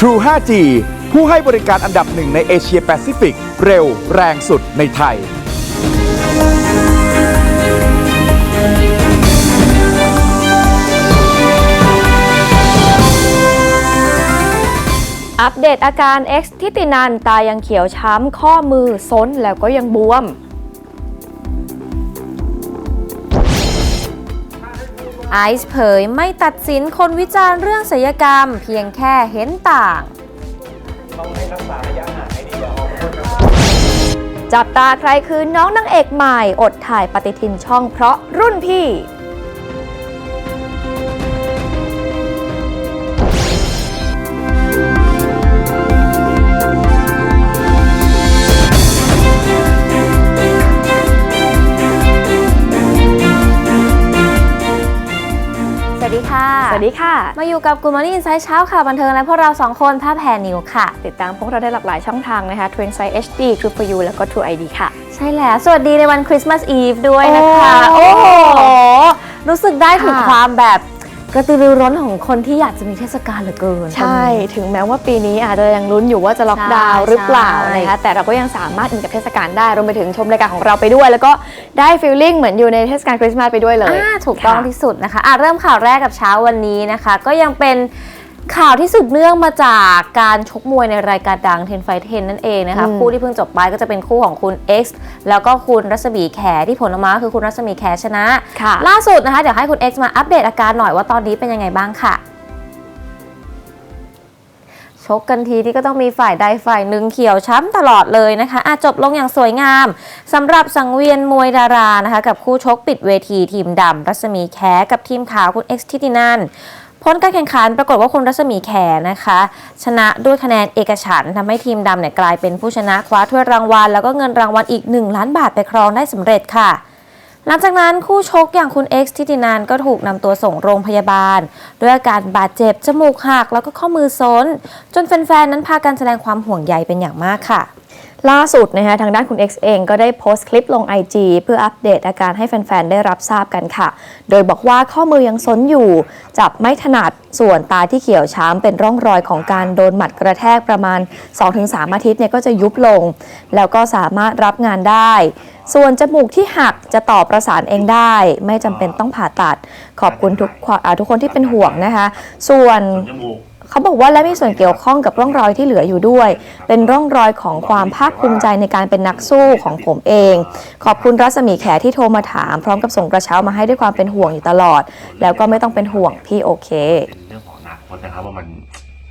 True 5G ผู้ให้บริการอันดับหนึ่งในเอเชียแปซิฟิก เร็วแรงสุดในไทย อัปเดตอาการ X ทิตินันตายังเขียวช้ำ ข้อมือซ้นแล้วก็ยังบวม ไอซ์เผยไม่ตัดสินคนวิจารณ์เรื่องศิลกรรม เพียงแค่เห็นต่าง จับตาใครคือน้องนางเอกใหม่ อดถ่ายปฏิทินช่องเพราะรุ่นพี่ วัสดีค่ะ มาอยู่กับกุม m รี่อินไซ e ์เช้าข่าวบันเทิงและพวกเราสองคนภาพแพรนิวค่ะ ติดตามพวกเราได้หลากหลายช่องทางนะคะ t w i n s i d e HD True for You แล้วก็ True ID ค่ะ ใช่แล้ว สวัสดีในวันคริสต์มาสอีฟด้วยนะคะ โอ้โอ้โหรู้สึกได้ถึงค่ะความแบบ กระตือรือร้นของคนที่อยากจะมีเทศกาลเหลือเกิน ใช่ ถึงแม้ว่าปีนี้อาจจะยังลุ้นอยู่ว่าจะล็อกดาวน์ใช่หรือเปล่าใช่นะคะแต่เราก็ยังสามารถอินกับเทศกาลได้รวมไปถึงชมรายการของเราไปด้วย แล้วก็ได้ฟีลลิ่งเหมือนอยู่ในเทศกาลคริสต์มาสไปด้วยเลยอ่าถูกต้องค่ะที่สุดนะคะอะเริ่มข่าวแรกกับเช้าวันนี้นะคะ ก็ยังเป็น ข่าวที่สืบเนื่องมาจากการชกมวยในรายการดังเทนไฟเทนนั่นเองนะคะอืมคู่ที่เพิ่งจบไปก็จะเป็นคู่ของคุณ X แล้วก็คุณรัศมีแขที่ผลออกมาคือคุณรัศมีแขชนะค่ะล่าสุดนะคะเดี๋ยวให้คุณ X มาอัปเดตอาการหน่อยว่าตอนนี้เป็นยังไงบ้างค่ะชกกันทีที่ก็ต้องมีฝ่ายใดฝ่ายหนึ่งเขียวช้ำตลอดเลยนะคะอาจบลงอย่างสวยงามสำหรับสังเวียนมวยดารานะคะ กับคู่ชกปิดเวทีทีมดำรัศมีแขกับทีมขาวคุณ X ทิตินัน ผลการแข่งขันปรากฏว่าคุณรัศมีแขนะคะ ชนะด้วยคะแนนเอกฉันทำให้ทีมดำเนี่ยกลายเป็นผู้ชนะคว้าถ้วยรางวัล แล้วก็เงินรางวัลอีก 1 ล้านบาทไปครองได้สำเร็จค่ะหลังจากนั้นคู่ชกอย่างคุณ X ทิตินันก็ถูกนำตัวส่งโรงพยาบาล ด้วยอาการบาดเจ็บ จมูกหักแล้วก็ข้อมือซ้น จนแฟนๆ นั้นพากันแสดงความห่วงใยเป็นอย่างมากค่ะ ล่าสุดนะคะทางด้านคุณ X เองก็ได้โพสต์คลิปลง IG เพื่ออัปเดตอาการให้แฟน ๆ ได้รับทราบกันค่ะ โดยบอกว่าข้อมือยังซนอยู่ จับไม่ถนัดส่วนตาที่เขียวช้ำเป็นร่องรอยของการโดนหมัดกระแทกประมาณ 2-3 อาทิตย์เนี่ยก็จะยุบลง แล้วก็สามารถรับงานได้ ส่วนจมูกที่หักจะต่อประสานเองได้ ไม่จำเป็นต้องผ่าตัด ขอบคุณทุกทุกคนที่เป็นห่วงนะคะ ส่วนจมูก เขาบอกว่าและมีส่วนเกี่ยวข้องกับร่องรอยที่เหลืออยู่ด้วย เป็นร่องรอยของความภาคภูมิใจในการเป็นนักสู้ของผมเอง ขอบคุณรัศมีแขที่โทรมาถาม พร้อมกับส่งกระเช้ามาให้ด้วยความเป็นห่วงอยู่ตลอด แล้วก็ไม่ต้องเป็นห่วงพี่โอเค เรื่องของอนาคตนะครับว่ามัน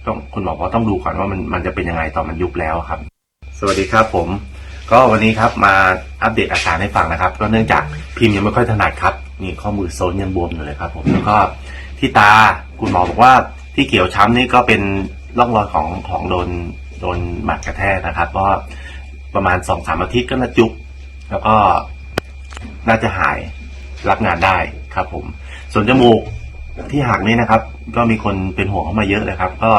ต้องคุณหมอก็ต้องดูก่อนว่ามันมันจะเป็นยังไงตอนมันยุบแล้วครับ สวัสดีครับผม ก็วันนี้ครับมาอัปเดตอาการให้ฟังนะครับ ก็เนื่องจากพิมพ์ยังไม่ค่อยถนัดครับนี่ข้อมือโซนยังบวมอยู่เลยครับ ผมแล้วก็ที่ตาคุณหมอบอกว่า ที่เขียวช้ำนี่ก็เป็นร่องรอยของของโดนโดนหมัดกระแทกนะครับก็ประมาณสองสามอาทิตย์ก็น่าจุบแล้วก็น่าจะหายรับงานได้ครับผม ส่วนจมูกที่หักนี่นะครับ ก็มีคนเป็นห่วงเข้ามาเยอะเลยครับ ก็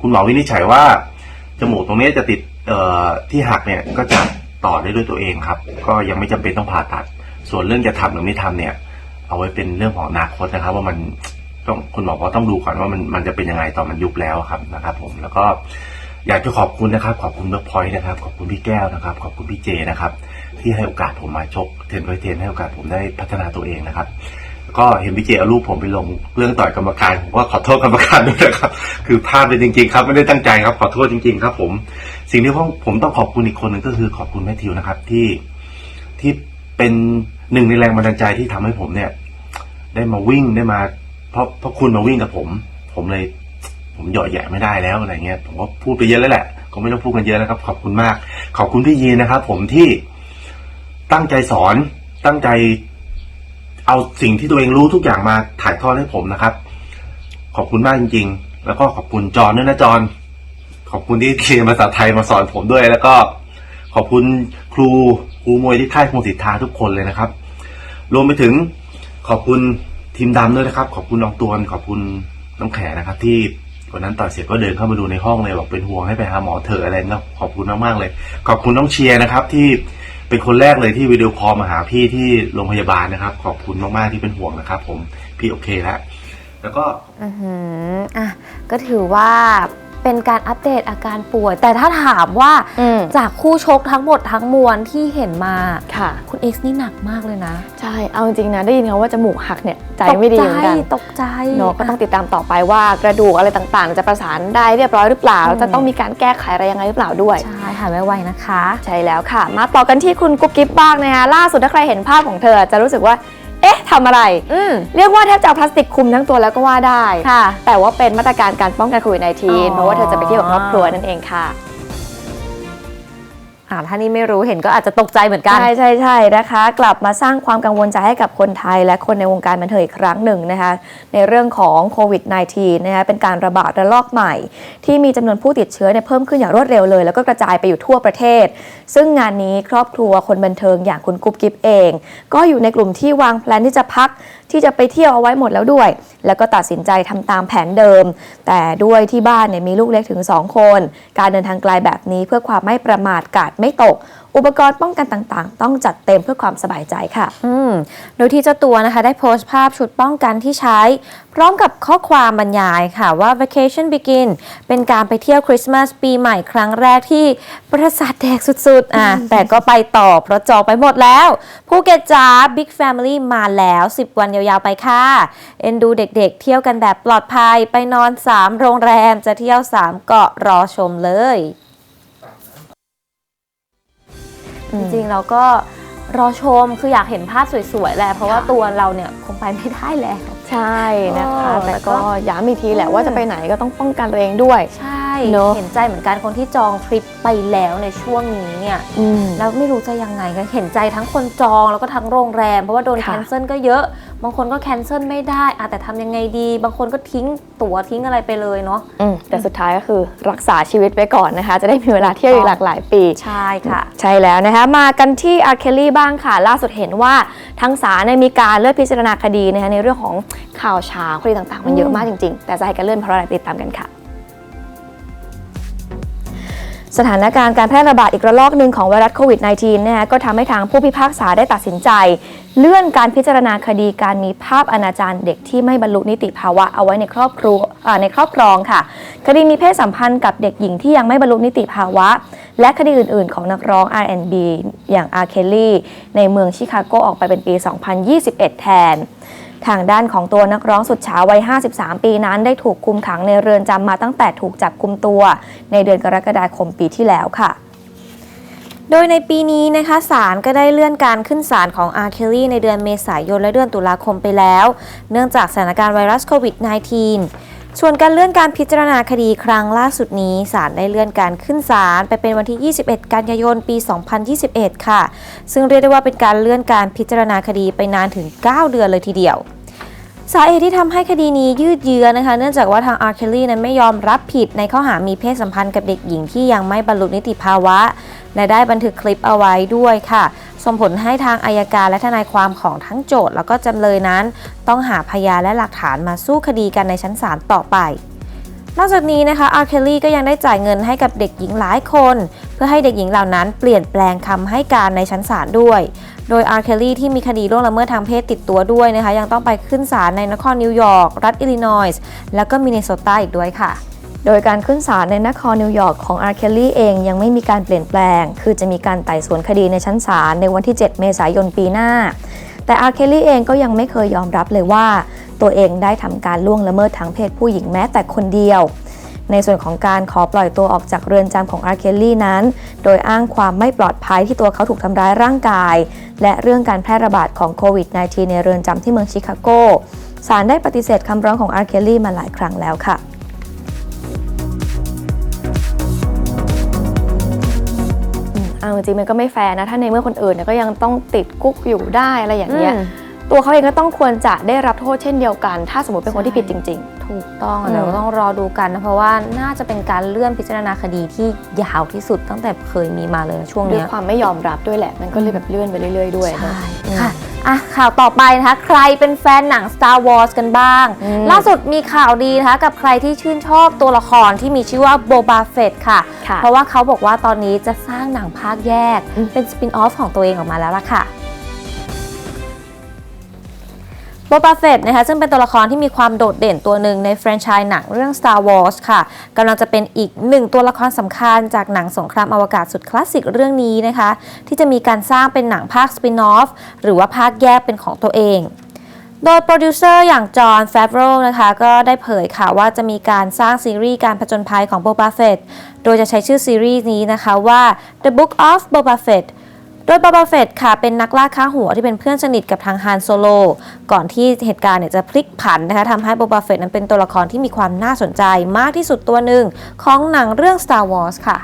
คุณหมอวินิจฉัยว่า จมูกตรงนี้จะติดเอ่อที่หักเนี่ยก็จะต่อได้ด้วยตัวเองครับ ก็ยังไม่จำเป็นต้องผ่าตัด ส่วนเรื่องจะทำหรือไม่ทำเนี่ย เอาไว้เป็นเรื่องของอนาคตนะครับ ว่ามัน ต้องคุณหมอก็ต้องดูก่อนว่ามันมันจะเป็นยังไงตอนมันยุบแล้วครับนะครับ ผมแล้วก็อยากจะขอบคุณนะครับ ขอบคุณเบิร์กพอยต์นะครับ ขอบคุณพี่แก้วนะครับ ขอบคุณพี่เจนะครับ ที่ให้โอกาสผมมาชกเทนไฟเทนให้โอกาสผมได้พัฒนาตัวเองนะครับ ก็เห็นพี่เจเอารูปผมไปลงเรื่องต่อยกรรมการผมว่าขอโทษกรรมการด้วยนะครับ คือพลาดไปจริง ๆ ครับไม่ได้ตั้งใจครับ ขอโทษจริง ๆ ครับ ผม สิ่งที่ผมต้องขอบคุณอีกคนหนึ่งก็คือขอบคุณแมทธิวนะครับ ที่ที่เป็นหนึ่งในแรงบันดาลใจที่ทำให้ผมเนี่ย ได้มาวิ่งได้มา เพราะเพราะคุณมาวิ่งกับผม ผมเลย ผมเหยาะแยะไม่ได้แล้วอะไรเงี้ยผมก็พูดไปเยอะแล้วแหละ ก็ไม่ต้องพูดกันเยอะแล้วครับ ขอบคุณมาก ขอบคุณพี่ยีนะครับ ผมที่ตั้งใจสอน ตั้งใจ เอาสิ่งที่ตัวเองรู้ทุกอย่างมาถ่ายทอดให้ผมนะครับ ขอบคุณมากจริง ๆ แล้วก็ขอบคุณจอนด้วยนะจอนขอบคุณที่เรียนภาษาไทยมาสอนผมด้วย แล้วก็ขอบคุณครูครูมวยที่ค่ายคงสิทธาทุกคนเลยนะครับ รวมไปถึงขอบคุณ ทีมดำด้วยนะครับ ขอบคุณน้องตวนขอบคุณน้องแขนะครับ ที่วันนั้นต่อเสร็จก็เดินเข้ามาดูในห้องเลยบอกเป็นห่วงให้ไปหาหมอเถอะอะไรนะขอบคุณมากๆเลย ขอบคุณน้องเชียร์นะครับ ที่เป็นคนแรกเลยที่วิดีโอคอลมาหาพี่ที่โรงพยาบาลนะครับ ขอบคุณมากๆที่เป็นห่วงนะครับ ผมพี่โอเคแล้วแล้วก็อือหืออะก็ถือว่า เป็นการอัปเดตอาการป่วย แต่ถ้าถามว่าอืมจากคู่ชกทั้งหมดทั้งมวลที่เห็นมาค่ะ คุณเอ็กซ์นี่หนักมากเลยนะ ใช่ เอาจริงๆนะ ได้ยินเขาว่าจมูกหักเนี่ย ใจไม่ดีเหมือนกันตกใจเนาะก็ต้องติดตามต่อไปว่ากระดูกอะไรต่างๆ จะประสานได้เรียบร้อยหรือเปล่าแล้วจะต้องมีการแก้ไขอะไรยังไงหรือเปล่าด้วยใช่หายไวๆนะคะ ใช่แล้วค่ะ มาต่อกันที่คุณกุ๊บกิ๊บบ้างนะคะล่าสุดถ้าใครเห็นภาพของเธอจะรู้สึกว่า เอ๊ะทำอะไร อืม เรียกว่าแทบจะเอาพลาสติกคลุมทั้งตัวแล้วก็ว่าได้ ค่ะ แต่ว่าเป็นมาตรการการป้องกันโควิด อ๋อ -19 เพราะว่าเธอจะไปเที่ยวกับครอบครัวนั่นเองค่ะ อ่าถ้านี่ไม่รู้เห็นก็อาจจะตกใจเหมือนกัน ใช่ใช่ใช่นะคะ กลับมาสร้างความกังวลใจให้กับคนไทย และคนในวงการบันเทิงอีกครั้งหนึ่งนะคะ ในเรื่องของโควิด -19 นะคะเป็นการระบาดระลอกใหม่ ที่มีจำนวนผู้ติดเชื้อเนี่ยเพิ่มขึ้นอย่างรวดเร็วเลย แล้วก็กระจายไปอยู่ทั่วประเทศ ซึ่งงานนี้ครอบครัวคนบันเทิงอย่างคุณกุ๊บกิ๊บเอง ก็อยู่ในกลุ่มที่วางแผนที่จะพักที่จะไปเที่ยวเอาไว้หมดแล้วด้วย แล้วก็ตัดสินใจทำตามแผนเดิม แต่ด้วยที่บ้านเนี่ยมีลูกเล็กถึง 2 คน การเดินทางไกลแบบนี้เพื่อความไม่ประมาทกาดไม่ตก อุปกรณ์ป้องกันต่างๆ ต้องจัดเต็มเพื่อความสบายใจค่ะ อืมโดยที่เจ้าตัวนะคะได้โพสต์ภาพชุดป้องกันที่ใช้ พร้อมกับข้อความบรรยายค่ะว่า vacation begin เป็นการไปเที่ยวคริสต์มาสปีใหม่ครั้งแรกที่ประสาทแดกสุดๆอะแต่ก็ไปต่อเพราะจองไปหมดแล้วภูเก็ตจ้า Big Family มาแล้ว 10 วันยาวๆไปค่ะ เอ็นดูเด็กๆ เที่ยวกันแบบปลอดภัยไปนอน 3 โรงแรมจะเที่ยว 3 เกาะรอชมเลย จริงๆเราก็รอชมคืออยากเห็นภาพสวยๆแหละเพราะว่าค่ะตัวเราเนี่ยคงไปไม่ได้แล้ว ใช่นะคะเออแต่แต่ก็ก็ย้ำอีกทีแหละว่าจะไปไหนก็ต้องป้องกันตัวเองด้วย ใช่ เนอะ เห็นใจเหมือนกันคนที่จองทริปไปแล้วในช่วงนี้เนี่ยอืม แล้วไม่รู้จะยังไงก็เห็นใจทั้งคนจองแล้วก็ทั้งโรงแรม เพราะว่าโดนค่ะ แคนเซิลก็เยอะ บางคนก็แคนเซิลไม่ได้อะแต่ทำยังไงดี บางคนก็ทิ้งตั๋วทิ้งอะไรไปเลยเนาะ อืมแต่สุดท้ายก็คือรักษาชีวิตไว้ก่อนนะคะ จะได้มีเวลาเที่ยวอีกหลากหลายปี ใช่ค่ะ ใช่แล้วนะคะ มากันที่อาร์เคลลี่บ้างค่ะ ล่าสุดเห็นว่าทั้งศาลเนี่ยมีการเลื่อนพิจารณาคดีนะคะในเรื่องของข่าวเช้าคดีต่างๆ มันเยอะมากจริงๆ แต่จะให้การเลื่อนเพราะอะไรติดตามกันค่ะ สถานการณ์การแพร่ระบาดอีกระลอกหนึ่งของไวรัสโควิด -19 นะคะก็ทำให้ทางผู้พิพากษาได้ตัดสินใจ เลื่อนการพิจารณาคดีการมีภาพอนาจารเด็กที่ไม่บรรลุนิติภาวะเอาไว้ในครอบครัวในครอบครองค่ะ คดีมีเพศสัมพันธ์กับเด็กหญิงที่ยังไม่บรรลุนิติภาวะ และคดีอื่น ๆ ของนักร้อง R&B อย่าง R. Kelly ในเมืองชิคาโกออกไปเป็นปี 2021 แทน ทางด้านของตัวนักร้องสุดเช้าวัย 53 ปีนั้น ได้ถูกคุมขังในเรือนจำมาตั้งแต่ถูกจับกุมตัว ในเดือนกรกฎาคมปีที่แล้วค่ะโดยในปีนี้นะคะศาลก็ได้เลื่อนการขึ้นศาลของอาร์เคลลี่ในเดือนเมษายนและเดือนตุลาคมไปแล้ว เนื่องจากสถานการณ์ไวรัสโควิด -19 ส่วนการเลื่อนการพิจารณาคดีครั้งล่าสุดนี้ศาลได้เลื่อนการขึ้นศาลไปเป็นวันที่ 21 กันยายน ปี 2021 ค่ะ ซึ่งเรียกได้ว่าเป็นการเลื่อนการพิจารณาคดีไปนานถึง 9 เดือนเลยทีเดียว สาเหตุที่ทำให้คดีนี้ยืดเยื้อนะคะ เนื่องจากว่าทางอาร์เคลลี่นั้นไม่ยอมรับผิดในข้อหามีเพศสัมพันธ์กับเด็กหญิงที่ยังไม่บรรลุนิติภาวะ และได้บันทึกคลิปเอาไว้ด้วยค่ะ ส่งผลให้ทางอายการและทนายความของทั้งโจทย์แล้วก็จำเลยนั้น ต้องหาพยานและหลักฐานมาสู้คดีกันในชั้นศาลต่อไป นอกจากนี้นะคะอาร์เคลลี่ก็ยังได้จ่ายเงินให้กับเด็กหญิงหลายคน เพื่อให้เด็กหญิงเหล่านั้นเปลี่ยนแปลงคำให้การในชั้นศาลด้วย โดยอาร์เคลลี่ที่มีคดีล่วงละเมิดทางเพศติดตัวด้วยนะคะยังต้องไปขึ้นศาลในนครนิวยอร์กรัฐอิลลินอยส์แล้วก็มินนิโซตาอีกด้วยค่ะ โดยการขึ้นศาลในนครนิวยอร์กของอาร์เคลลี่เองยังไม่มีการเปลี่ยนแปลง คือจะมีการไต่สวนคดีในชั้นศาลในวันที่ 7 เมษายนปีหน้า แต่อาร์เคลลี่เองก็ยังไม่เคยยอมรับเลยว่า ตัวเองได้ทำการล่วงละเมิดทางเพศผู้หญิงแม้แต่คนเดียว ในส่วนของการขอปล่อยตัวออกจากเรือนจำของอาร์เคลลี่นั้น โดยอ้างความไม่ปลอดภัยที่ตัวเขาถูกทำร้ายร่างกาย และเรื่องการแพร่ระบาดของโควิด -19 ในเรือนจำที่เมืองชิคาโกศาลได้ปฏิเสธคำร้องของอาร์เคลลี่มาหลายครั้งแล้วค่ะ เอาจริงๆมันก็ไม่แฟร์นะ ถ้าในเมื่อคนอื่นเนี่ยก็ยังต้องติดคุกอยู่ได้อะไรอย่างเงี้ยอืมตัวเขาเองก็ต้องควรจะได้รับโทษเช่นเดียวกัน ถ้าสมมติเป็นคนที่ผิดจริงถูกต้องอืมเดี๋ยวต้องรอดูกันนะเพราะว่าน่าจะเป็นการเลื่อนพิจารณาคดีที่ยาวที่สุดตั้งแต่เคยมีมาเลยนะช่วงๆด้วยเนี้ยความไม่ยอมรับด้วยแหละ มันก็เลยแบบเลื่อนไปเรื่อย ๆ ด้วยเนอะใช่ค่ะ อะข่าวต่อไปนะคะใครเป็นแฟนหนัง Star Wars กันบ้างอืมล่าสุดมีข่าวดีนะคะกับใครที่ชื่นชอบตัวละครที่มีชื่อว่าโบบาเฟตค่ะค่ะเพราะว่าเขาบอกว่าตอนนี้จะสร้างหนังภาคแยกอืมเป็นสปินออฟของตัวเองออกมาแล้วล่ะค่ะ โบบาเฟตนะคะซึ่งเป็นตัวละครที่มีความโดดเด่นตัวหนึ่งในแฟรนไชส์หนังเรื่อง Star Wars ค่ะกำลังจะเป็นอีกหนึ่งตัวละครสำคัญจากหนังสงครามอวกาศสุดคลาสสิกเรื่องนี้นะคะ ที่จะมีการสร้างเป็นหนังภาคสปินออฟหรือว่าภาคแยกเป็นของตัวเองโดยโปรดิวเซอร์อย่างจอห์นแฟบโรนะคะก็ได้เผยค่ะว่าจะมีการสร้างซีรีส์การผจญภัยของโบบาเฟตโดยจะใช้ชื่อซีรีส์นี้นะคะว่า The Book of Boba Fett โดยบาบาเฟตค่ะเป็นนักล่าค้าหัวที่เป็นเพื่อนสนิทกับทางฮานโซโล ก่อนที่เหตุการณ์เนี่ยจะพลิกผันนะคะทำให้บาบาเฟตนั้นเป็นตัวละครที่มีความน่าสนใจมากที่สุดตัวหนึ่งของหนังเรื่อง Star Wars ค่ะ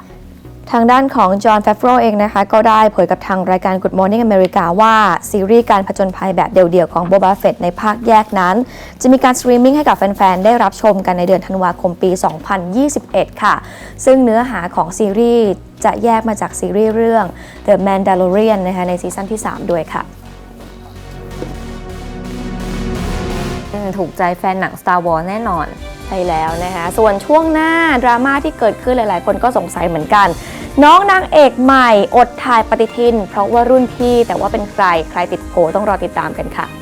ทางด้านของจอห์นแฟฟโรเองนะคะก็ได้เผยกับทางรายการ Good Morning America ว่า ซีรีส์การผจญภัยแบบเดี่ยวๆของโบบาเฟตในภาคแยกนั้น จะมีการสตรีมมิ่งให้กับแฟน ๆ ได้รับชมกันในเดือนธันวาคมปี 2021 ค่ะ ซึ่งเนื้อหาของซีรีส์จะแยกมาจากซีรีส์เรื่อง The Mandalorian นะคะในซีซั่นที่ 3 ด้วยค่ะถูกใจแฟนหนัง Star Wars แน่นอน ใช่แล้วนะคะส่วนช่วงหน้าดราม่าที่เกิดขึ้นหลาย ๆ คนก็สงสัยเหมือนกัน น้องนางเอกใหม่อดถ่ายปฏิทิน เพราะว่ารุ่นพี่แต่ว่าเป็นใครใครติดโผต้องรอติดตามกันค่ะอะ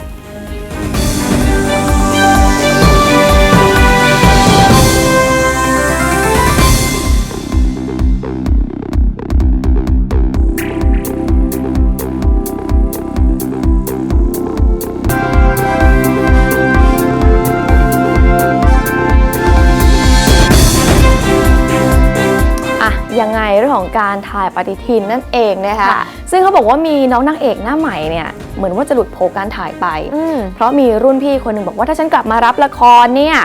ารถ่ายปฏิทินนั่นเองนะคะค่ะซึ่งเขาบอกว่ามีน้องนางเอกหน้าใหม่เนี่ยเหมือนว่าจะหลุดโผการถ่ายไป อืม เพราะมีรุ่นพี่คนหนึ่งบอกว่าถ้าฉันกลับมารับละครเนี่ย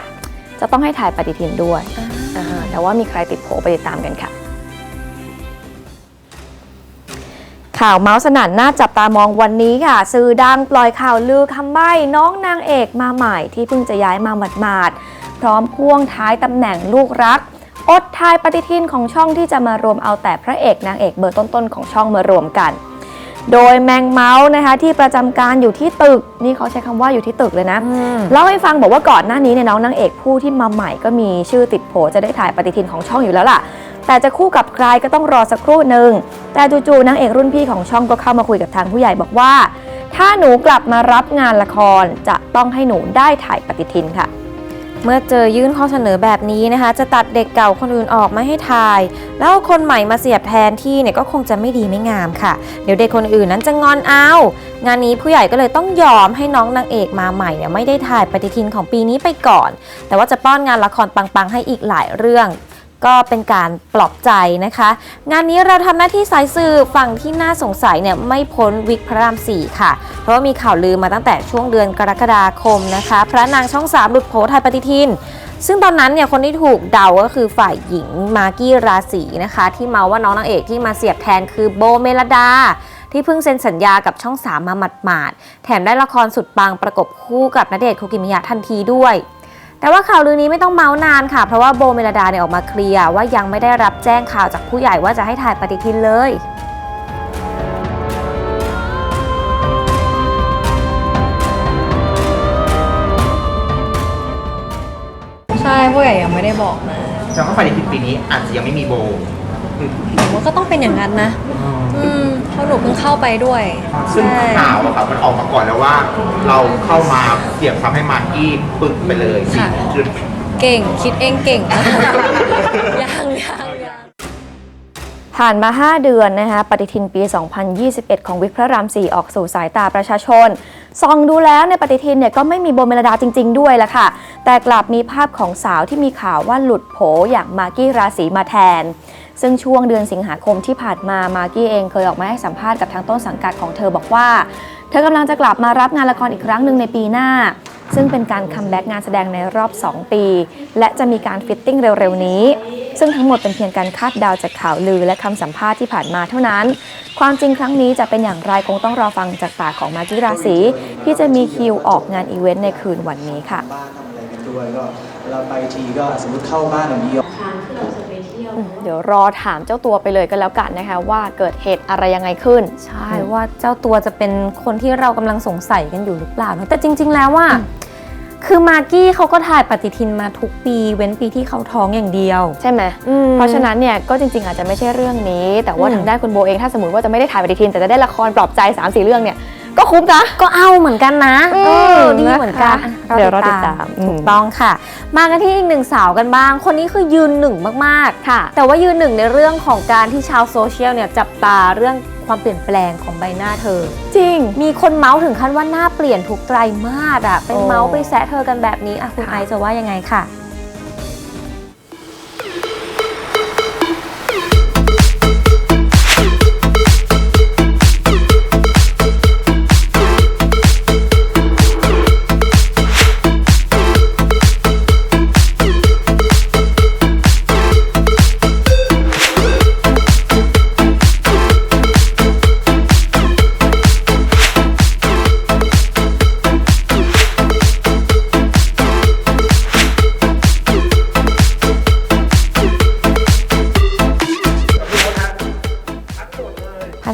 จะต้องให้ถ่ายปฏิทินด้วยอ่าแต่ว่ามีใครติดโผไปติดตามกันค่ะ ข่าวเมาส์สนั่นน่าจับตามองวันนี้ค่ะ สื่อดังปล่อยข่าวลือคำใบ้น้องนางเอกมาใหม่ที่เพิ่งจะย้ายมาหมาดๆพร้อมพ่วงท้ายตำแหน่งลูกรัก อดทายปฏิทินของช่องที่จะมารวมเอาแต่พระเอกนางเอกเบอร์ต้นๆของช่องมารวมกัน โดยแมงเมาส์นะคะที่ประจำการอยู่ที่ตึก นี่เขาใช้คำว่าอยู่ที่ตึกเลยนะอืมเล่าให้ฟังบอกว่าก่อนหน้านี้เนี่ยน้องนางเอกผู้ที่มาใหม่ก็มีชื่อติดโผจะได้ถ่ายปฏิทินของช่องอยู่แล้วล่ะ แต่จะคู่กับใครก็ต้องรอสักครู่หนึ่งแต่จู่ๆนางเอกรุ่นพี่ของช่องก็เข้ามาคุยกับทางผู้ใหญ่บอกว่า ถ้าหนูกลับมารับงานละครจะต้องให้หนูได้ถ่ายปฏิทินค่ะ เมื่อเจอยื่นข้อเสนอแบบนี้นะคะ จะตัดเด็กเก่าคนอื่นออกไม่ให้ทาย แล้วคนใหม่มาเสียบแทนที่เนี่ยก็คงจะไม่ดีไม่งามค่ะ เดี๋ยวเด็กคนอื่นนั้นจะงอนเอา งานนี้ผู้ใหญ่ก็เลยต้องยอมให้น้องนางเอกมาใหม่เนี่ยไม่ได้ถ่ายปฏิทินของปีนี้ไปก่อน แต่ว่าจะป้อนงานละครปังๆให้อีกหลายเรื่อง ก็เป็นการปลอบใจนะคะ งานนี้เราทำหน้าที่สายสืบฝั่งที่น่าสงสัยเนี่ยไม่พ้นวิกพระรามสี่ค่ะ เพราะว่ามีข่าวลือมาตั้งแต่ช่วงเดือนกรกฎาคมนะคะ พระนางช่องสามหลุดโผไทยปฏิทินซึ่งตอนนั้นเนี่ยคนที่ถูกเดาก็คือฝ่ายหญิงมากกี้ราศีนะคะ ที่เมาว่าน้องนางเอกที่มาเสียบแทนคือโบเมลดา ที่เพิ่งเซ็นสัญญากับช่องสามมาหมาดๆแถมได้ละครสุดปังประกบคู่กับณเดชน์คุกิมิยะทันทีด้วย แต่ว่าข่าวลือนี้ไม่ต้องเมาส์นานค่ะ เพราะว่าโบเมลดาเนี่ยออกมาเคลียร์ว่ายังไม่ได้รับแจ้งข่าวจากผู้ใหญ่ว่าจะให้ถ่ายปฏิทินเลยใช่ผู้ใหญ่ยังไม่ได้บอกนะแสดงว่าปฏิทินปีนี้อาจจะยังไม่มีโบผมว่าก็ต้องเป็นอย่างนั้นนะอืม เพราะหนูเพิ่งเข้าไปด้วยซึ่งใช่ ข่าวอะครับมันออกมาก่อนแล้วว่า เราเข้ามาเสียบทำให้มากกี้ปึกไปเลยสี่จุด เก่งคิดเองเก่งนะยังยังยัง ผ่านมา 5 เดือนนะคะปฏิทินปี 2021 ของวิกพระราม 4 ออกสู่สายตาประชาชนส่องดูแล้วในปฏิทินเนี่ยก็ไม่มีโบเมลดาจริง ๆ ด้วยละค่ะ แต่กลับมีภาพของสาวที่มีข่าวว่าหลุดโผอย่างมากกี้ราศีมาแทน ซึ่งช่วงเดือนสิงหาคมที่ผ่านมา มากกี้เองเคยออกมาให้สัมภาษณ์กับทางต้นสังกัดของเธอบอกว่า เธอกำลังจะกลับมารับงานละครอีกครั้งหนึ่งในปีหน้า ซึ่งเป็นการคัมแบ็กงานแสดงในรอบ 2 ปี และจะมีการฟิตติ้งเร็วๆนี้ ซึ่งทั้งหมดเป็นเพียงการคาดเดาจากข่าวลือและคำสัมภาษณ์ที่ผ่านมาเท่านั้น ความจริงครั้งนี้จะเป็นอย่างไรคงต้องรอฟังจากปากของมากกี้ราศีที่จะมีคิวออกงานอีเวนต์ในคืนวันนี้ค่ะ บ้านทำอะไรกันด้วยก็เวลาไปทีก็สมมติเข้าบ้านอย่างนี้เดี๋ยวรอถามเจ้าตัวไปเลยก็แล้วกันนะคะว่าเกิดเหตุอะไรยังไงขึ้น ใช่ว่าเจ้าตัวจะเป็นคนที่เรากำลังสงสัยกันอยู่หรือเปล่าเนอะแต่จริง ๆ แล้วว่าคือมากกี้เขาก็ถ่ายปฏิทินมาทุกปี เว้นปีที่เขาท้องอย่างเดียว ใช่ไหมอืมเพราะฉะนั้นเนี่ยก็จริง ๆ อาจจะไม่ใช่เรื่องนี้ แต่ว่าอืมทางด้านคุณโบเองถ้าสมมติว่าจะไม่ได้ถ่ายปฏิทินแต่จะได้ละครปลอบใจ3ามสี่เรื่องเนี่ย ก็คุ้มนะ ก็เอาเหมือนกันนะอืมเออดีเหมือนกันนะคะอะเดี๋ยวรอติดตามถูกต้องค่ะ มากันที่อีกหนึ่งสาวกันบ้าง คนนี้คือยืนหนึ่งมากๆค่ะ แต่ว่ายืนหนึ่งในเรื่องของการที่ชาวโซเชียลเนี่ยจับตาเรื่องความเปลี่ยนแปลงของใบหน้าเธอ จริง มีคนเมาส์ถึงขั้นว่าหน้าเปลี่ยนทุกไตรมาสอะเป็นโอ้เมาส์ไปแซะเธอกันแบบนี้อะคุณค่ะไอซ์จะว่ายังไงค่ะ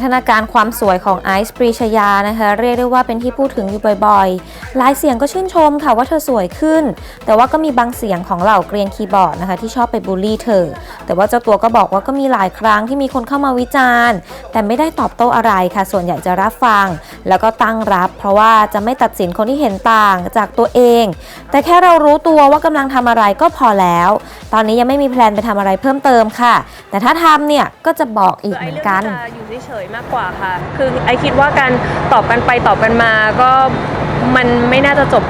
ฒนาการความสวยของไอซ์ปรีชยานะคะ เรียกได้ว่าเป็นที่พูดถึงอยู่บ่อย หลายเสียงก็ชื่นชมค่ะว่าเธอสวยขึ้น แต่ว่าก็มีบางเสียงของเหล่าเกรียนคีย์บอร์ดนะคะที่ชอบไปบูลลี่เธอ แต่ว่าเจ้าตัวก็บอกว่าก็มีหลายครั้งที่มีคนเข้ามาวิจารณ์ แต่ไม่ได้ตอบโต้อะไรค่ะ ส่วนใหญ่จะรับฟัง แล้วก็ตั้งรับ เพราะว่าจะไม่ตัดสินคนที่เห็นต่างจากตัวเอง แต่แค่เรารู้ตัวว่ากำลังทำอะไรก็พอแล้ว ตอนนี้ยังไม่มีแพลนไปทำอะไรเพิ่มเติมค่ะ แต่ถ้าทำเนี่ยก็จะบอกอีกเหมือนกันอองจะอยู่เฉยๆมากกว่าค่ะ คือไอคิดว่าการตอบกันไปตอบกันมาก็ มันไม่น่าจะจบ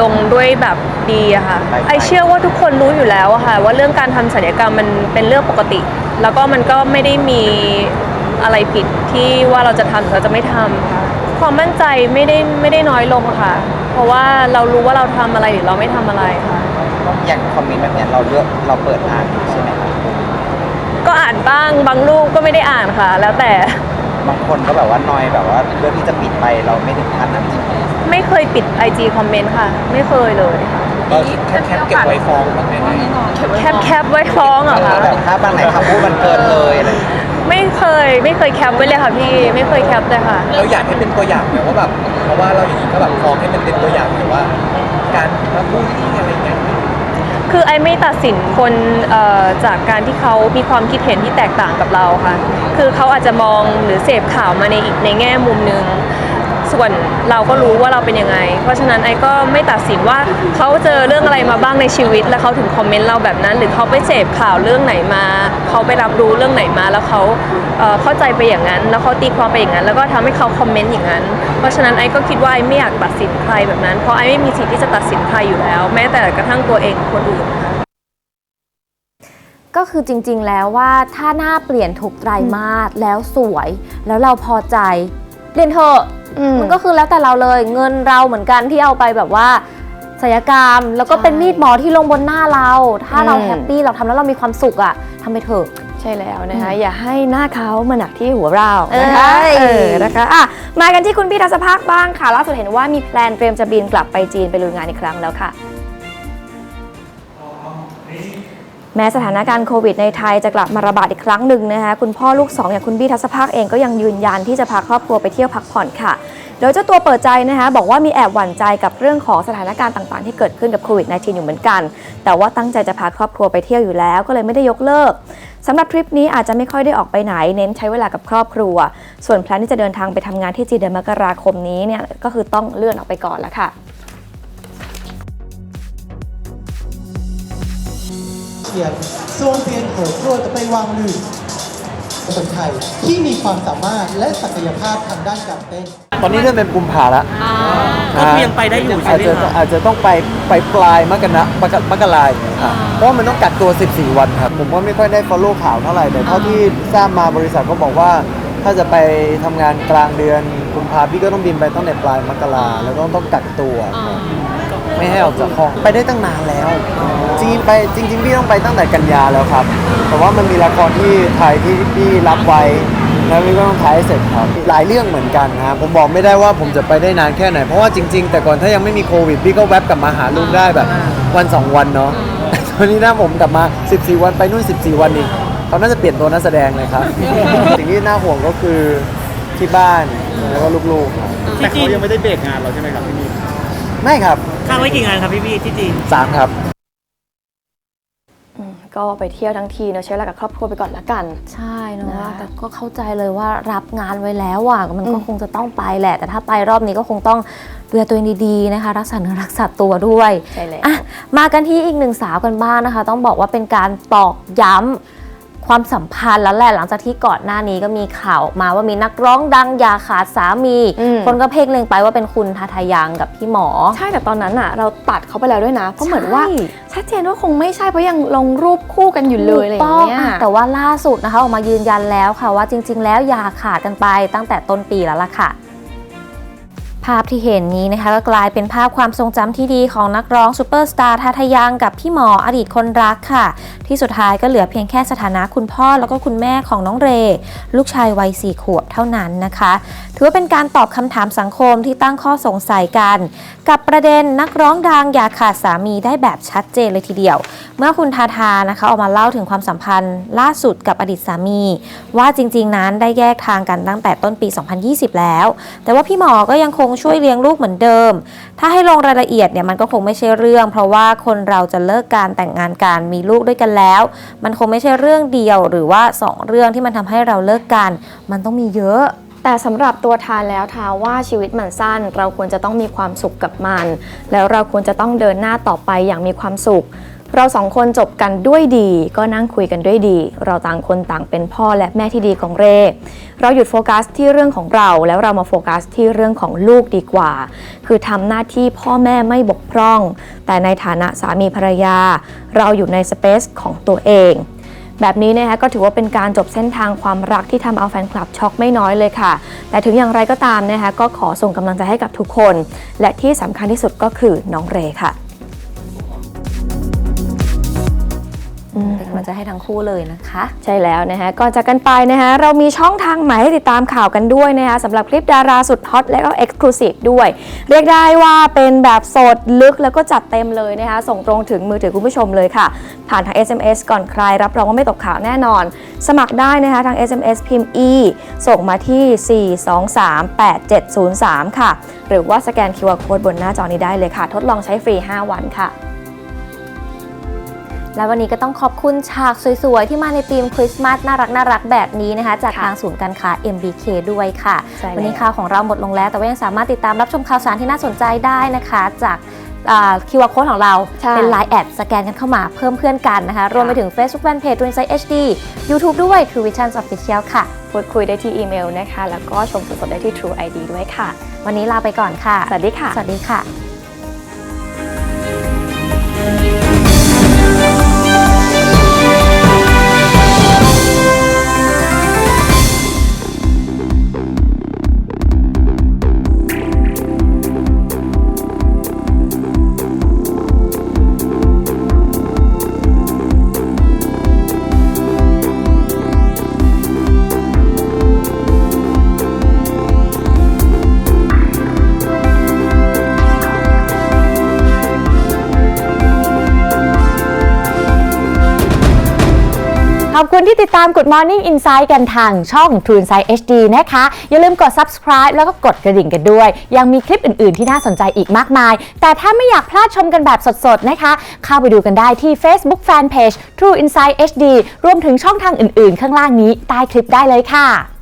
ลงด้วยแบบดีอะค่ะ ไอเชื่อว่าทุกคนรู้อยู่แล้วอะค่ะ ว่าเรื่องการทำศัลยกรรมมันเป็นเรื่องปกติ แล้วก็มันก็ไม่ได้มีอะไรผิดที่ว่าเราจะทำหรือเราจะไม่ทำค่ะความมั่นใจไม่ได้ไม่ได้น้อยลงค่ะ เพราะว่าเรารู้ว่าเราทำอะไรหรือเราไม่ทำอะไรค่ะ อย่างคอมเมนต์แบบเนี้ยเราเลือกเราเปิดอ่านใช่ไหมครับก็อ่านบ้างบางรูปก็ไม่ได้อ่านค่ะ แล้วแต่ บางคนก็แบบว่านอยแบบว่าเลือกที่จะปิดไปเราไม่ถึงขั้นนั้นจริงไม่ เคยปิด IG คอมเมนต์ค่ะ ไม่เคยเลยค่ะก็แค่แค่เก็บไว้ฟ้องบ้างไหมแคปแคปไว้ฟ้องเหรอคะแบบถ้าบางไหนคำพูดมันเกินเลยอะไรอย่างเงี้ยไม่เคยไม่เคยแคปไว้เลยค่ะพี่ไม่เคยแคปเลยค่ะ เราอยากให้เป็นตัวอย่างไหมว่าแบบเพราะว่าเราอย่างนี้ก็แบบฟ้องให้มันเป็นตัวอย่างหรือว่า การมาพูดที่อะไรเงี้ยคือไอไม่ตัดสินคนเอ่อจากการที่เขามีความคิดเห็นที่แตกต่างกับเราค่ะ คือเขาอาจจะมองหรือเสพข่าวมาในอีกในแง่มุมหนึ่ง ส่วนเราก็รู้ว่าเราเป็นยังไง เพราะฉะนั้นไอ้ก็ไม่ตัดสินว่าเขาเจอเรื่องอะไรมาบ้างในชีวิต แล้วเขาถึงคอมเมนต์เราแบบนั้น หรือเขาไปเสพข่าวเรื่องไหนมา เขาไปรับรู้เรื่องไหนมา แล้วเขาเข้าใจไปอย่างนั้น แล้วเขาตีความไปอย่างนั้น แล้วก็ทำให้เขาคอมเมนต์อย่างนั้น เพราะฉะนั้นไอ้ก็คิดว่าไอไม่อยากตัดสินใครแบบนั้น เพราะไอ้ไม่มีสิทธิ์ที่จะตัดสินใครอยู่แล้ว แม้แต่กระทั่งตัวเองคนอื่นก็คือจริงๆแล้วว่าถ้าหน้าเปลี่ยนทุกไตรมาสแล้วสวย แล้วเราพอใจ เปลี่ยนเถอะอืมมันก็คือแล้วแต่เราเลยเงินเราเหมือนกันที่เอาไปแบบว่าศัลยกรรม แล้วก็เป็นมีดหมอที่ลงบนหน้าเรา ถ้าเราอืมแฮปปี้เราทำแล้วเรามีความสุขอะทำไปเถอะใช่แล้วนะคะอย่าให้หน้าเขามาหนักที่หัวเรานะคะเอ้ยเออนะคะอะมากันที่คุณพี่ทัศภาคบ้างค่ะล่าสุดเห็นว่ามีแพลนเตรียมจะบินกลับไปจีนไปลุยงานอีกครั้งแล้วค่ะ แม้สถานการณ์โควิดในไทยจะกลับมาระบาดอีกครั้งหนึ่งนะคะคุณพ่อลูกสองอย่างคุณบี้ทัศภาคเองก็ยังยืนยันที่จะพาครอบครัวไปเที่ยวพักผ่อนค่ะ โดยเจ้าตัวเปิดใจนะคะบอกว่ามีแอบหวั่นใจกับเรื่องของสถานการณ์ต่างๆ ที่เกิดขึ้นกับโควิด -19 อยู่เหมือนกัน แต่ว่าตั้งใจจะพาครอบครัวไปเที่ยวอยู่แล้วก็เลยไม่ได้ยกเลิกสำหรับทริปนี้อาจจะไม่ค่อยได้ออกไปไหน เน้นใช้เวลากับครอบครัว ส่วนแพลนที่จะเดินทางไปทำงานที่จีนเดือนมกราคมนี้เนี่ยก็คือต้องเลื่อนออกไปก่อนแล้วค่ะ เขียนโซนเตียนโหโครจะไปวางลือคนไทยที่มีความสามารถและศักยภาพทางด้านการเต้น ตอนนี้เริ่มเป็นกุมภาแล้วก็คือยังไปได้อยู่ใช่อาจไหมจะครับอาจจะต้องไปไปปลายมกราปกมกราครับเพราะว่ามันต้องกักตัว 14 วันครับ ผมก็ไม่ค่อยได้ follow ข่าวเท่าไหร่ แต่เท่าที่ทราบมาบริษัทก็บอกว่า ถ้าจะไปทำงานกลางเดือนกุมภาพี่ก็ต้องบินไปตั้งแต่ปลายมกราแล้วก็ต้องกักตัว ไม่ให้ออกจากห้องไปได้ตั้งนานแล้ว จริงๆไปจริง ๆ พี่ต้องไปตั้งแต่กันยาแล้วครับ แต่ว่ามันมีละครที่ไทยที่พี่รับไว้แล้วพี่ก็ต้องถ่ายให้เสร็จครับหลายเรื่องเหมือนกันนะครับผมบอกไม่ได้ว่าผมจะไปได้นานแค่ไหน เพราะว่าจริง ๆ แต่ก่อนถ้ายังไม่มีโควิดพี่ก็แวบกลับมาหาลูกได้แบบวัน2วันเนาะแต่ตอนนี้ถ้าผมกลับมา 14 วันไปนู่น 14 วันอีกเขาน่าจะเปลี่ยนตัวนักแสดงเลยครับ สิ่งที่น่าห่วงก็คือที่บ้านแล้วก็ลูกๆครับแต่เขายังไม่ได้เบรกงานเราใช่ไหมครับพี่มี ไม่ครับค้างไว้กี่งานครับพี่พี่ที่จีนสามครับก็ไปเที่ยวทั้งทีเนอะใช้เวลากับครอบครัวไปก่อนละกัน ใช่เนอะนะแต่ก็เข้าใจเลยว่ารับงานไว้แล้วอะมันก็อืม คงจะต้องไปแหละ แต่ถ้าไปรอบนี้ก็คงต้องดูแลตัวเองดีๆนะคะ รักษาเนื้อรักษาตัวด้วย ใช่แล้ว อะมากันที่อีกหนึ่งสาวกันบ้างนะคะ ต้องบอกว่าเป็นการตอกย้ำ ความสัมพันธ์แล้วแหละหลังจากที่ก่อนหน้านี้ก็มีข่าวออกมาว่ามีนักร้องดังอย่าขาดสามีอืมคนก็เพ่งเล็งไปว่าเป็นคุณทาทายังกับพี่หมอ ใช่แต่ตอนนั้นอะเราตัดเขาไปแล้วด้วยนะเพราะเหมือนว่าใช่ชัดเจนว่าคงไม่ใช่เพราะยังลงรูปคู่กันอยู่เลยอะไรอย่างเงี้ยถูกต้ะแต่ว่าล่าสุดนะคะออกมายืนยันแล้วค่ะว่าจริง ๆ แล้วอย่าขาดกันไปตั้งแต่ต้นปีแล้วล่ะค่ะ ภาพที่เห็นนี้นะคะก็กลายเป็นภาพความทรงจำที่ดีของนักร้องซูเปอร์สตาร์ทาทยังกับพี่หมออดีตคนรักค่ะ ที่สุดท้ายก็เหลือเพียงแค่สถานะคุณพ่อแล้วก็คุณแม่ของน้องเร ลูกชายวัยสี่ขวบเท่านั้นนะคะ ถือว่าเป็นการตอบคำถามสังคมที่ตั้งข้อสงสัยกัน กับประเด็นนักร้องดังอย่าขาดสามีได้แบบชัดเจนเลยทีเดียว เมื่อคุณทาทานะคะออกมาเล่าถึงความสัมพันธ์ ล่าสุดกับอดีตสามี ว่าจริง ๆ นั้นได้แยกทางกันตั้งแต่ต้นปี 2020 แล้ว แต่ว่าพี่หมอก็ยังคงช่วยเลี้ยงลูกเหมือนเดิม ถ้าให้ลงรายละเอียดเนี่ยมันก็คงไม่ใช่เรื่อง เพราะว่าคนเราจะเลิกการแต่งงานกันมีลูกด้วยกันแล้ว มันคงไม่ใช่เรื่องเดียว หรือว่าสองเรื่องที่มันทำให้เราเลิกกัน มันต้องมีเยอะแต่สำหรับตัวทานแล้วทาว่าชีวิตมันสั้น เราควรจะต้องมีความสุขกับมัน แล้วเราควรจะต้องเดินหน้าต่อไปอย่างมีความสุข เราสองคนจบกันด้วยดี ก็นั่งคุยกันด้วยดี เราต่างคนต่างเป็นพ่อและแม่ที่ดีของเร เราหยุดโฟกัสที่เรื่องของเรา แล้วเรามาโฟกัสที่เรื่องของลูกดีกว่า คือทำหน้าที่พ่อแม่ไม่บกพร่อง แต่ในฐานะสามีภรรยา เราอยู่ในสเปซของตัวเองแบบนี้นะคะก็ถือว่าเป็นการจบเส้นทางความรักที่ทำเอาแฟนคลับช็อกไม่น้อยเลยค่ะ แต่ถึงอย่างไรก็ตามนะคะก็ขอส่งกำลังใจให้กับทุกคน และที่สำคัญที่สุดก็คือน้องเรค่ะ ใจให้ทั้งคู่เลยนะคะ ใช่แล้วนะคะก่อนจากกันไปนะคะเรามีช่องทางใหม่ให้ติดตามข่าวกันด้วยนะคะสำหรับคลิปดาราสุดฮอตและก็เอ็กซ์คลูซีฟด้วย เรียกได้ว่าเป็นแบบสดลึกแล้วก็จัดเต็มเลยนะคะส่งตรงถึงมือถือคุณผู้ชมเลยค่ะ ผ่านทาง SMS ก่อนใครรับรองว่าไม่ตกข่าวแน่นอน สมัครได้นะคะทาง SMS พิมพ์ e ส่งมาที่ 4238703 ค่ะ หรือว่าสแกน QR Code บนหน้าจอนี้ได้เลยค่ะ ทดลองใช้ฟรี 5 วันค่ะ และวันนี้ก็ต้องขอบคุณฉากสวยๆ ที่มาในธีมคริสต์มาสน่ารักน่ารักแบบนี้นะคะ จากค่ะทางศูนย์การค้า MBK ด้วยค่ะใช่แล้ววันี้ข่าวของเราหมดลงแล้ว แต่ว่ายังสามารถติดตามรับชมข่าวสารที่น่าสนใจได้นะคะ จากคิวอาร์โค้ดของเราใช่เป็น Line แอดสแกนกันเข้ามาเพิ่มเพื่อนกันนะคะ รวมไปถึง Facebook Fanpage ด้วยไซต์ HD YouTube ด้วย True Vision Official ค่ะ พูดคุยได้ที่อีเมลนะคะ แล้วก็ชมสดๆได้ที่ True ID ด้วยค่ะ วันนี้ลาไปก่อนค่ะ สวัสดีค่ะ สวัสดีค่ะ ตาม Good Morning Insight กันทางช่อง True Insight HD นะคะ อย่าลืมกด subscribe แล้วก็กดกระดิ่งกันด้วย ยังมีคลิปอื่น ๆ ที่น่าสนใจอีกมากมาย แต่ถ้าไม่อยากพลาดชมกันแบบสด ๆ นะคะ เข้าไปดูกันได้ที่ Facebook Fanpage True Insight HD รวมถึงช่องทางอื่น ๆ ข้างล่างนี้ใต้คลิปได้เลยค่ะ